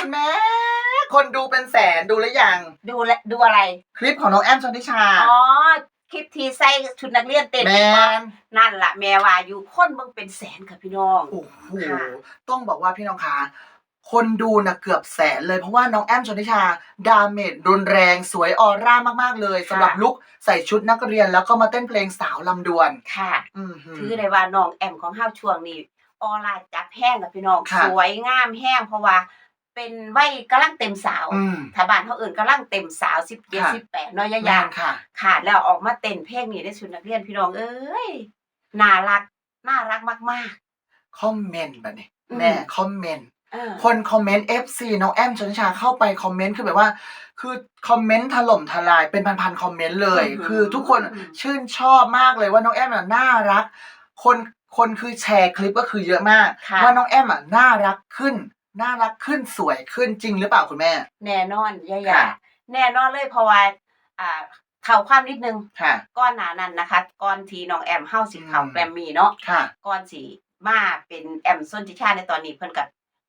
คุณแม่ คนดูเป็นแสนดูหรือยัง ดูแลดูอะไร คลิปของน้องแอมชนทิชา อ๋อ คลิปที่ใส่ชุดนักเรียนเต้นแมนนั่นละแม่ว่าอยู่คนเบิ่งเป็นแสนค่ะพี่น้อง โอ้โหค่ะต้องบอกว่าพี่น้องคะคนดูนะเกือบแสนเลยเพราะว่าน้องแอมชนทิชา ดาเมจรุนแรงสวยออร่ามาก ๆ เลยสำหรับลุคใส่ชุดนักเรียนแล้วก็มาเต้นเพลงสาวลำดวนค่ะอือหือถือได้ว่าน้องแอมของเฮาช่วงนี้ออร่าจับแห้งกับพี่น้องค่ะสวยงามแห้งเพราะว่า เป็นวัยกำลังเต็มสาวอืมถ้าบ้านเขาอื่นกำลังเต็มสาวสิบเจ็ดค่ะสิบแปดน้อยยะแม่ยานค่ะ ขาดแล้วออกมาเต้นเพลงนี้ได้ชุดนักเรียนพี่น้องเอ้ยน่ารักน่ารักมาก คอมเมนต์แบบนี้อืมแม่คอมเมนต์ ๆ เออ คนคอมเมนต์ FC น้องแอมชนทิชาเข้าไปคอมเมนต์คือแบบว่า คือคอมเมนต์ถล่มทลายเป็นพันๆคอมเมนต์เลยคือทุกคนชื่นชอบมากเลยว่าน้องแอมน่ะน่ารัก คนคนคือแชร์คลิปก็คือเยอะมาก ค่ะ ว่าน้องแอมอะน่ารักขึ้น น่ารักขึ้นสวยขึ้นจริงหรือเปล่าคุณแม่ แน่นอนยะยาค่ะ แน่นอนเลยเพราะว่าอ่าเท่าความนิดนึงค่ะ ก้อนหนานั้นนะคะก้อนทีน้องแอมเฮาสิเขาอืม แกรมมี่เนาะค่ะก่อนสิมาเป็นแอมส้นทิชาในตอนนี้เพิ่นกับ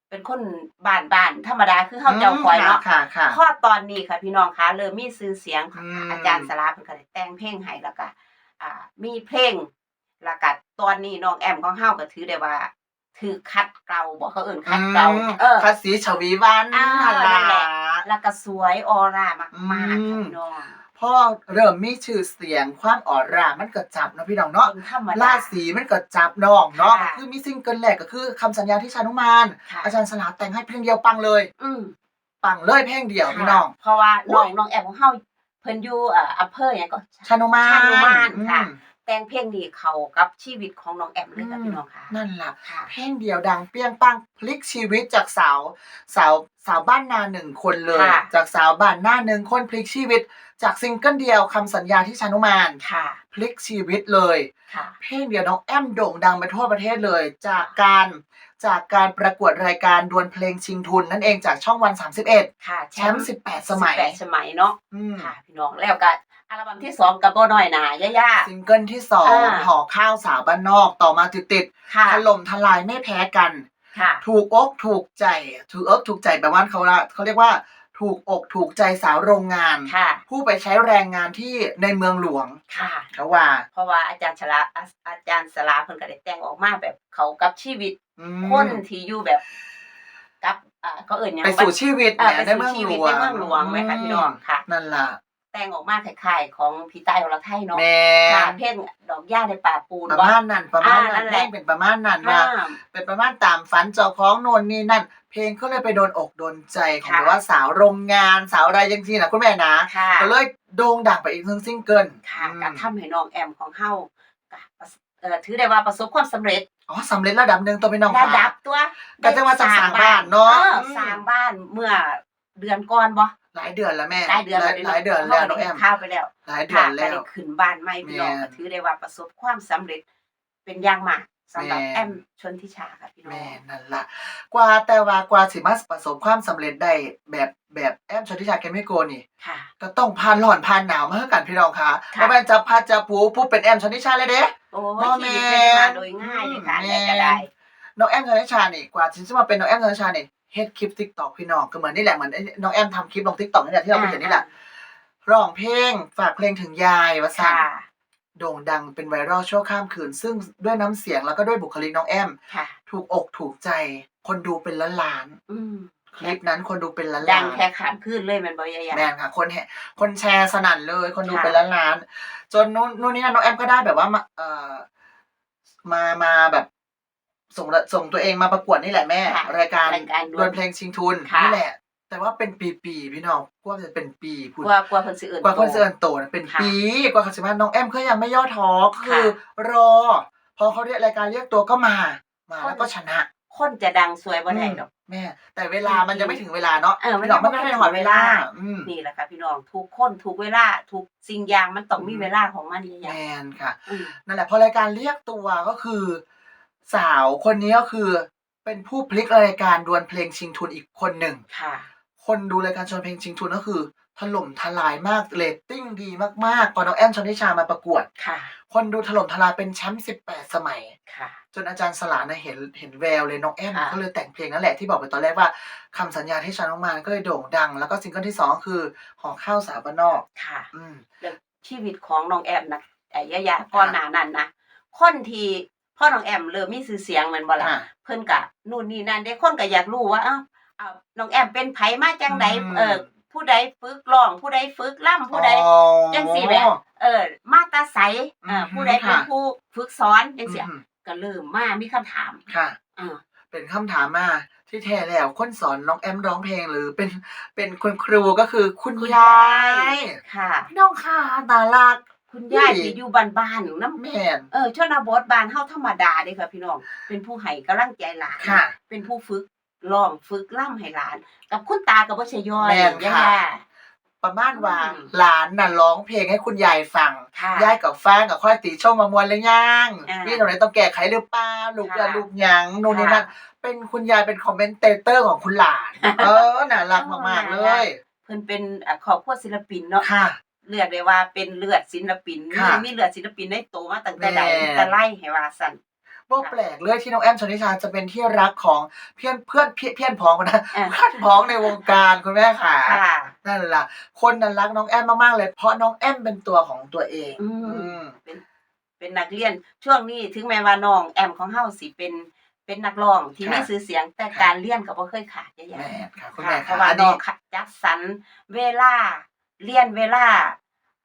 เป็นคนบ้านบ้านๆธรรมดาคือเฮาเจ้าคอยเนาะ ค่ะค่ะ ข้อตอนนี้ค่ะพี่น้องคะเริ่มมีชื่อเสียงอืม อาจารย์สลาเพิ่นก็ได้แต่งเพลงให้แล้วก็อ่ามีเพลงแล้วก็ตอนนี้น้องแอมของเฮาก็ถือได้ว่า ถือคัดเกลาบ่เขาเอิ้นคัดเกลาอืมเออภาษีชวีวันอ่าน่านั่รันแหละกแล้วก็สวยออร่ามากๆอืค่ะมพี่น้องพ่อเริ่มมีชื่อเสียงความออร่ามันก็จับเนาะพี่น้องเนาะเป็นธรรมดา ราศีมันก็จับน้องเนาะค่ะ คือมีซิงเกิลแรกก็คือคำสัญญาที่ชานุมาน ค่ะอาจารย์สลาแต่งให้เพลงเดียวปังเลย อืม ปังเลยเพลงเดียวพี่น้อง เพราะว่าโอ้น้อยงน้องแอมของเฮาเพิ่นอยู่เอ่ออำเภอหยังก็ ชานุมานชานุมานค่ะ อืม แต่งเพลงนี้เข้ากับชีวิตของน้องแอมเลยค่ะอืมพี่น้องค่ะ นั่นล่ะค่ะเพลงเดียวดังเปรี้ยงปังพลิกชีวิตจากสาวสาวสาวบ้านนาหนึ่งคนเลย ค่ะ จากสาวบ้านหน้าหนึ่งคนพลิกชีวิต จากซิงเกิลเดียวคำสัญญาที่ชานุมานค่ะพลิกชีวิตเลย ค่ะ เพลงเดียวน้องแอมโด่งดังไปทั่วประเทศเลย จากการจากการประกวดรายการดวลเพลงชิงทุนนั่นเองจากช่องวัน 31 ค่ะแชมป์18 สมัย18 สมัยเนาะ อืม ค่ะพี่น้องแล้วก็ อัลบั้มที่สองกับบ่น้อยหนาย่า ซิงเกิลที่สองอ่า ห่อข้าวสาวบ้านนอกต่อมาติดติดๆค่ะๆถล่มทลายไม่แพ้กัน ค่ะ ถูกอกถูกใจ ถูกอกถูกใจแบบว่าเขาละเขาเรียกว่า ถูกอกถูกใจสาวโรงงาน ค่ะ ผู้ไปใช้แรงงานที่ในเมืองหลวงค่ะ เขาว่า เพราะว่าอาจารย์ชลาอาอาจารย์สลาเพิ่นก็ได้แต่งออกมาแบบเขากับชีวิตอืคนมที่อยู่แบบ กับอ่าเขาเอิ่นหยังไปสู่ชีวิตเอ่อเนี่ยไปในเมืสู่องชีหวิตลวในงเมืองหลวงไหมคะพี่น้องค่ะ นั่นล่ะ แต่งออกมาคล้ายๆของพี่ใต้ของเราไทยเนาะแม่ค่ะเพลงดอกหญ้าในป่าปูนประว่า มาณนั้นประมาณอ่านั่นั้นนเพแหลละงเป็นประมาณนั้นว่าอ่าเป็นประมาณตามฝันเจ้าของโนนนี่นั่น เพลงก็เลยไปโดนอกโดนใจของค่ะ แบบว่าสาวโรงงานสาวอะไรยังที่นะคุณแม่นะค่ะก็เลยโด่งดังไปอีกหนึ่งซิงเกิลค่ะอืมการทำให้น้องแอมของเฮาก็ประสเอ่อถือได้ว่าประสบความสำเร็จอ๋อสำเร็จระดับหนึ่งตัวพี่น้องระค่ะ ดับตัวก็จะว่าจะสร้างบ้านเนาะอออืมสร้างบ้านเมื่อเดือนก่อนบ่ หลายเดือนแล้วแม่หลายเดือนหลายหลายเดือนแล้วน้องแอมข้าวไปแล้วหลายเดือค่ะนก็แล้วได้ขึ้นบ้านใหม่พี่น้องแม่ก็ถือได้ว่าประสบความสำเร็จเป็นอย่างมากสำหรับแม่แอมชนทิชาค่ะพี่น้องแม่นั่นล่ะกว่าแต่ว่ากว่าสิมาประสบความสำเร็จได้แบบแบบแอมชนทิชาแกมไม่โกนี่ค่ะก็ต้องผ่านร้อนผ่านหนาวมาเท่ากันพี่น้องค่ะค่ะเพราะแม่นจะพัดจะปูปุ๊บเป็นแอมชนทิชาเลยเด้โอ้บ่ยแม่ชีวิตไม่ได้มาโดยง่ายเลยค่ะแม่ได้ก็ได้น้องแอมชนทิชานี่กว่าฉันจะมาเป็นน้องแอมชนทิชานี่ เฮ็ดคลิปทิกตอกพี่น้องก็เหมือนนี่แหละเหมือนไอ้น้องแอมทำคลิปลงทิกตอกนี่แหละที่เราไปเห็นนี่แหละร้องเพลงฝากเพลงถึงยายว่าสั่ค่ะนโด่งดังเป็นไวรัลชั่วข้ามคืน ซึ่งด้วยน้ำเสียงแล้วก็ด้วยบุคลิกน้องแอมค่ะถูกอกถูกใจ คนดูเป็นล้านล้านอืมๆคลิปนั้นคนดูเป็นล้านดัล้างนแค่ขามขึ้นเลยแมันบ่ยายาแมนค่ะ คนแห่คนแชร์สนั่นเลย คนดูค่ะเป็นล้านล้านๆจนนู่นนู่นนี่นั่นน้องแอมก็ได้แบบว่ามาเอ่อมามาแบบ ส่งส่งตัวเองมาประกวดนี่แหละแม่ ค่ะรายการรายการดดววนลเพลงชิงทุนค่ะ นี่แหละ แต่ว่าเป็นปีๆพี่น้องกว่าจะเป็นปีพูดกลัวกลัวเพิ่นสิเอื่นกว่าคนโตจะเอินโตนะเป็นค่ะปีกว่าเขาจะมาน้องแอมก็ยังไม่ย่อท้อคือรอ พอเขาเรียกรายการเรียกตัวก็มา มาแล้วก็ชนะ คนจะดังสวยบ่ได้ดอก แม่ แต่เวลามันยังไม่ถึงเวลาเนาะเออมันพี่น้องยัมันงไม่ไม่ได้ถึงหอดเวลาเวลา อืมนี่แหละค่ะพี่น้องทุกคนทุกเวลาทุกสิ่งอย่างมันต้องมีอืมเวลาของมันยาแมยานค่ะ อืม นั่นแหละพอรายการเรียกตัวก็คือ สาวคนนี้ก็คือเป็นผู้พลิกรายการดวลเพลงชิงทุนอีกคนหนึ่ง ค่ะ คนดูรายการชวนเพลงชิงทุนก็คือ ถล่มทลายมากเรตติ้งดีมากๆพอน้องแอมชนทิชามาประกวด ค่ะ คนดูถล่มทลายเป็นแชมป์18 สมัย ค่ะ จนอาจารย์สลานะเห็นเห็นแววเลยน้องแอมค่ะ ก็เลยแต่งเพลงนั่นแหละที่บอกไปตอนแรกว่าคำสัญญาที่ฉันน้องมานก็เลยโด่งดัง แล้วก็ซิงเกิลที่สองก็คือหอข้าวสาวบ้านนอก ค่ะ อืมแล้วชีวิตของน้องแอมนะไอ้ยะยาก่อนหน้านั้นนะคนที่ พ่อน้องแอมเริ่มมีชื่อเสียงแมันบ่ล่ะอะ เพิ่นกะนู่นนี่นั่นได้คนก็อยากรู้ว่าเอ้าเอาน้องแอมเป็นไผมาจังใดอืม เออผู้ใดฝึกร้อง ผู้ใดฝึกล่ำผู้ใด อ๋อ จังสิแหม เออมาตาใสเอออืมผู้ใดเป็นค่ะ ผู้ฝึกสอนจังซี่อืมก็เริ่มมามีคำถามค่ะ อ่า เป็นคำถามมาที่แท้แล้วคนสอนน้องแอมร้องเพลงหรือเป็นเป็นคุณครูก็คือคุณคุณยายค่ะ พี่น้องค่ะน่ารัก คุณยายนี่ที่อยู่บ้านๆน้ำแม่น เออชนบทบ้านเฮาธรรมดาเด้ค่ะพี่น้อง เป็นผู้ให้กำลังใจหลาน ค่ะ เป็นผู้ฝึกร้องฝึกล่ำให้หลาน กับคุณตากับบ่ใช่ย่อยแม่นค่ะ ย่า ประมาณว่าอืมหลานน่ะร้องเพลงให้คุณยายฟังค่ะยายกับฟังกับค่อยตีช่องมามวนเลยย่างอ่านี่ตรงไหนต้องแก้ไขหรือเปล่าลูกค่ะ อย่าลูกหยังนู่นนี่นั่นค่ะเป็นคุณยายเป็นคอมเมนเตเตอร์ของคุณหลาน เออน่ารักมากๆเลย เพิ่นเป็นอะครอบครัวศิลปินเนาะ ค่ะ เรียกได้ว่าเป็นเลือดศิลปินมีค่ะมีเลือดศิลปินในตัวมาตั้งแต่ใดแม่ แต่ไล่ให้ว่าสั่น บ่แปลกเลยที่น้องแอมชนิชาจะเป็นที่รักของเพื่อนเพื่อนเพื่อนเพื่อนพ้องกันนะอะ เพื่อนพ้องในวงการคุณแม่ค่ะ ค่ะ นั่นล่ะคนนั้นรักน้องแอมมากๆเลย เพราะน้องแอมเป็นตัวของตัวเองอืมอืมเป็นนักเรียนช่วงนี้ถึงแม้ว่าน้องแอมของเฮาสิเป็นเป็นนักร้องที่ค่ะมีชื่อเสียงแต่ค่ะการเรียนก็บ่เคยขาดอย่าแม่ค่ะคุณค่ะแม่เพค่ะราะว่าอันน้อนี้งคัดจัดสรรเวลาเรียนเวลา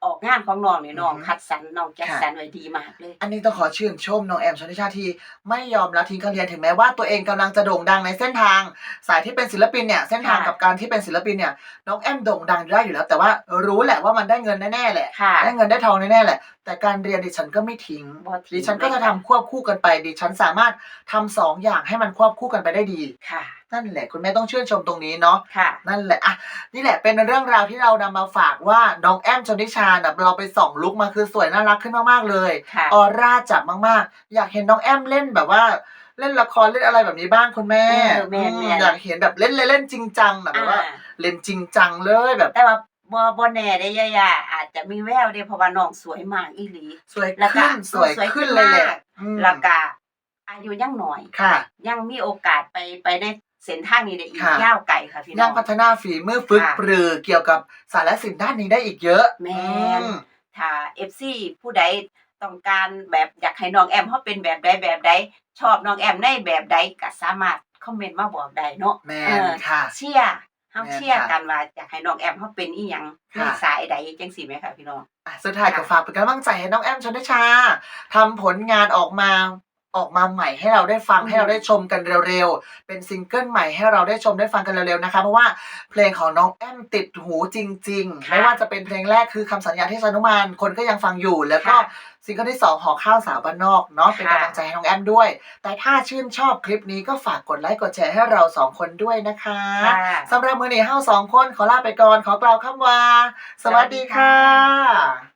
ออกงานของน้องนี่น้องอือฮึคัดสรรน้องจัดค่ะ สรรไว้ดีมากเลย อันนี้ต้องขอชื่นชมน้องแอมชนิชาที่ไม่ยอมละทิ้งการเรียนถึงแม้ว่าตัวเองกำลังจะโด่งดังในเส้นทาง สายที่เป็นศิลปินเนี่ยเส้นทางค่ะ กับการที่เป็นศิลปินเนี่ยน้องแอมโด่งดังได้อยู่แล้ว แต่ว่ารู้แหละว่ามันได้เงินแน่ๆแหละค่ะ ได้เงินได้ทองแน่ๆแหละ แต่การเรียนดิฉันก็ไม่ทิ้งบ่ทิ้งดิฉันก็จะทำควบคู่กันไป ดิฉันสามารถทำสองอย่างให้มันควบคู่กันไปได้ดี ค่ะ นั่นแหละคุณแม่ต้องชื่นชมตรงนี้เนาะ ค่ะ นั่นแหละ อะ นี่แหละเป็นเรื่องราวที่เรานำมาฝากว่าน้องแอมชนทิชาน่ะเราไปส่องลุกมาคือสวยน่ารักขึ้นมากๆเลยค่ะออร่าจับมากๆ อยากเห็นน้องแอมเล่นแบบว่าเล่นละครเล่นอะไรแบบนี้บ้างคุณแม่เออแม่นอืมแม่นอยากเห็นแบบเล่นเล่นๆจริงจังแบบอ่าว่าเล่นจริงจังเลยแบบแต่ว่าบ่บ่แน่ได้ย่าๆอา จจะมีแววเด้เพราะว่าน้องสวยมากอีหลี สวยแล้วก็ขึ้นสวยสวยขึ้ขึ้นนเลยแหละมาก อืม แล้วก็อายุยังน้อย ค่ะ ยังมีโอกาสไปไปในเส้นทางนี้ได้อีกค่ะ ยาวไกลค่ะพี่น้ยัองง พัฒนาฝีมือฝึกค่ะปรือเกี่ยวกับสารสินด้านนี้ได้อีกเยอะแม่น อืมถ้า FC ผู้ใดต้องการแบบอยากให้น้องแอมเขาเป็นแบบใดแบบใดชอบน้องแอมในแบบใดก็สามารถคอมเมนต์มาบอกได้เนาะ แม่เอนอค่ะ เชียร์ เฮาแม่นเชียร์ค่ะกันว่าอยากให้น้องแอมเขาเป็นอีหยังค่ะในสายใดจังซี่แหมค่ะพี่น้อง อะสุดท้ายก็ฝากเป็นกำลังใจให้น้องแอมชนทิชาทำผลงานออกมา ออกมาใหม่ให้เราได้ฟังอืมให้เราได้ชมกันเร็วๆ เป็นซิงเกิลใหม่ให้เราได้ชมได้ฟังกันเร็วๆนะคะ เพราะว่าเพลงของน้องแอมติดหูจริงๆค่ะไม่ว่าจะเป็นเพลงแรกคือคำสัญญาที่สนุมานคนก็ยังฟังอยู่แล้วก็ค่ะซิงเกิลที่สองหอข้าวสาวบ้านนอกเนาะเป็นค่ะกำลังใจให้น้องแอมด้วย แต่ถ้าชื่นชอบคลิปนี้ก็ฝากกดไลค์กดแชร์ให้เราสองคนด้วยนะคะค่ะสำหรับมือนี้เฮาสองคนขอลาไปก่อนขอกล่าวคำว่า สวัสดีค่ะ